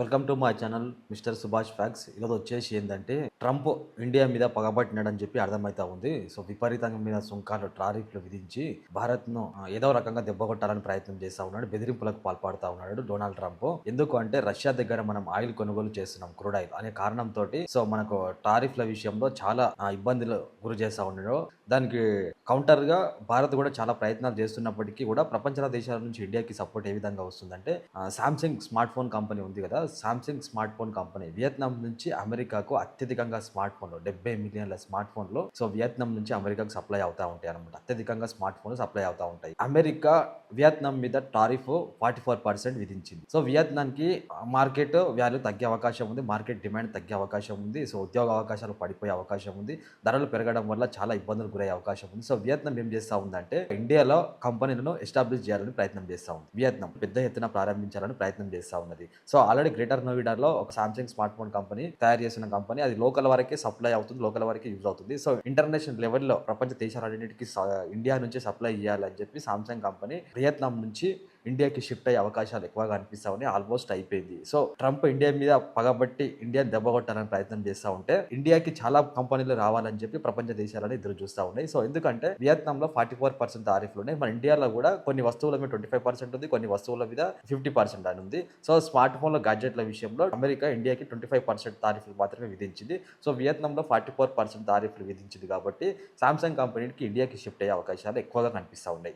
Welcome to my channel mister Subhash facts. ఈరోజు వచ్చేసి ఏంటంటే ట్రంప్ ఇండియా మీద పగబట్టినాడని చెప్పి అర్థమవుతా ఉంది. సో విపరీతంగా మీద సుంకాలు టారిఫ్లు విధించి భారత్ను ఏదో రకంగా దెబ్బకొట్టాలని ప్రయత్నం చేస్తా ఉన్నాడు. బెదిరింపులకు పాల్పడుతూ ఉన్నాడు డొనాల్డ్ ట్రంప్. ఎందుకు అంటే రష్యా దగ్గర మనం ఆయిల్ కొనుగోలు చేస్తున్నాం క్రూడ్ ఆయిల్ అనే కారణంతో సో మనకు టారిఫ్ల విషయంలో చాలా ఇబ్బందులు గురి చేస్తా ఉన్నాడు. దానికి కౌంటర్గా భారత్ కూడా చాలా ప్రయత్నాలు చేస్తున్నప్పటికీ కూడా ప్రపంచ దేశాల నుంచి ఇండియాకి సపోర్ట్ ఏ విధంగా వస్తుందంటే సామ్సంగ్ స్మార్ట్ ఫోన్ కంపెనీ ఉంది కదా Samsung smart phone company Vietnam నుంచి అమెరికాకు అత్యధికంగా స్మార్ట్ ఫోన్లు డెబ్బై మిలియన్ల స్మార్ట్ ఫోన్లు సో వియత్నాం నుంచి అమెరికాకు సప్లై అవుతా ఉంటాయి అనమాట అత్యధికంగా స్మార్ట్ ఫోన్లు సప్లై అవుతా ఉంటాయి. అమెరికా వియత్నాం మీద టారిఫ్ ఫార్టీ ఫోర్ పర్సెంట్ విధించింది. సో వియత్నాంకి మార్కెట్ వాల్యూ తగ్గే అవకాశం ఉంది మార్కెట్ డిమాండ్ తగ్గే అవకాశం ఉంది సో ఉద్యోగ అవకాశాలు పడిపోయే అవకాశం ఉంది ధరలు పెరగడం వల్ల చాలా ఇబ్బందులు గురయ్యే అవకాశం ఉంది. సో వియత్నాం ఏం చేస్తా ఉందంటే ఇండియాలో కంపెనీలను ఎస్టాబ్లిష్ చేయాలని ప్రయత్నం చేస్తూ ఉంది. వియత్నాం పెద్ద ఎత్తున ప్రారంభించాలని ప్రయత్నం చేస్తా ఉన్నది. సో ఆల్రెడీ గ్రేటర్ నోయిడాలో ఒక సామ్సంగ్ స్మార్ట్ ఫోన్ కంపెనీ తయారు చేసిన కంపెనీ అది లోకల్ వరకే సప్లై అవుతుంది లోకల్ వరకే యూజ్ అవుతుంది. సో ఇంటర్నేషనల్ లెవెల్లో ప్రపంచ దేశాలన్నింటికి ఇండియా నుంచి సప్లై చేయాలని చెప్పి సామ్సంగ్ కంపెనీ వియత్నాం నుంచి ఇండియాకి షిఫ్ట్ అయ్యే అవకాశాలు ఎక్కువగా అనిపిస్తా ఉన్నాయి. ఆల్మోస్ట్ అయిపోయింది. సో ట్రంప్ ఇండియా మీద పగబట్టి ఇండియాని దెబ్బకొట్టాలని ప్రయత్నం చేస్తూ ఉంటే ఇండియాకి చాలా కంపెనీలు రావాలని చెప్పి ప్రపంచ దేశాలని ఎదురు చూస్తూ ఉన్నాయి. సో ఎందుకంటే వియత్నాంలో ఫార్టీ ఫోర్ పర్సెంట్ తారీఫ్లు ఉన్నాయి మన ఇండియాలో కూడా కొన్ని వస్తువుల మీద ట్వంటీ ఫైవ్ పర్సెంట్ ఉంది కొన్ని వస్తువుల మీద ఫిఫ్టీ పర్సెంట్ అని ఉంది. సో స్మార్ట్ ఫోన్ల గాడ్జెట్ల విషయంలో అమెరికా ఇండియాకి ట్వంటీ ఫైవ్ పర్సెంట్ తారీఫ్లు మాత్రమే విధించింది. సో వియత్నాంలో ఫార్టీ ఫోర్ పర్సెంట్ తారీఫ్లు విధించింది కాబట్టి సామ్సంగ్ కంపెనీకి ఇండియాకి షిఫ్ట్ అయ్యే అవకాశాలు ఎక్కువగా కనిపిస్తూ ఉన్నాయి.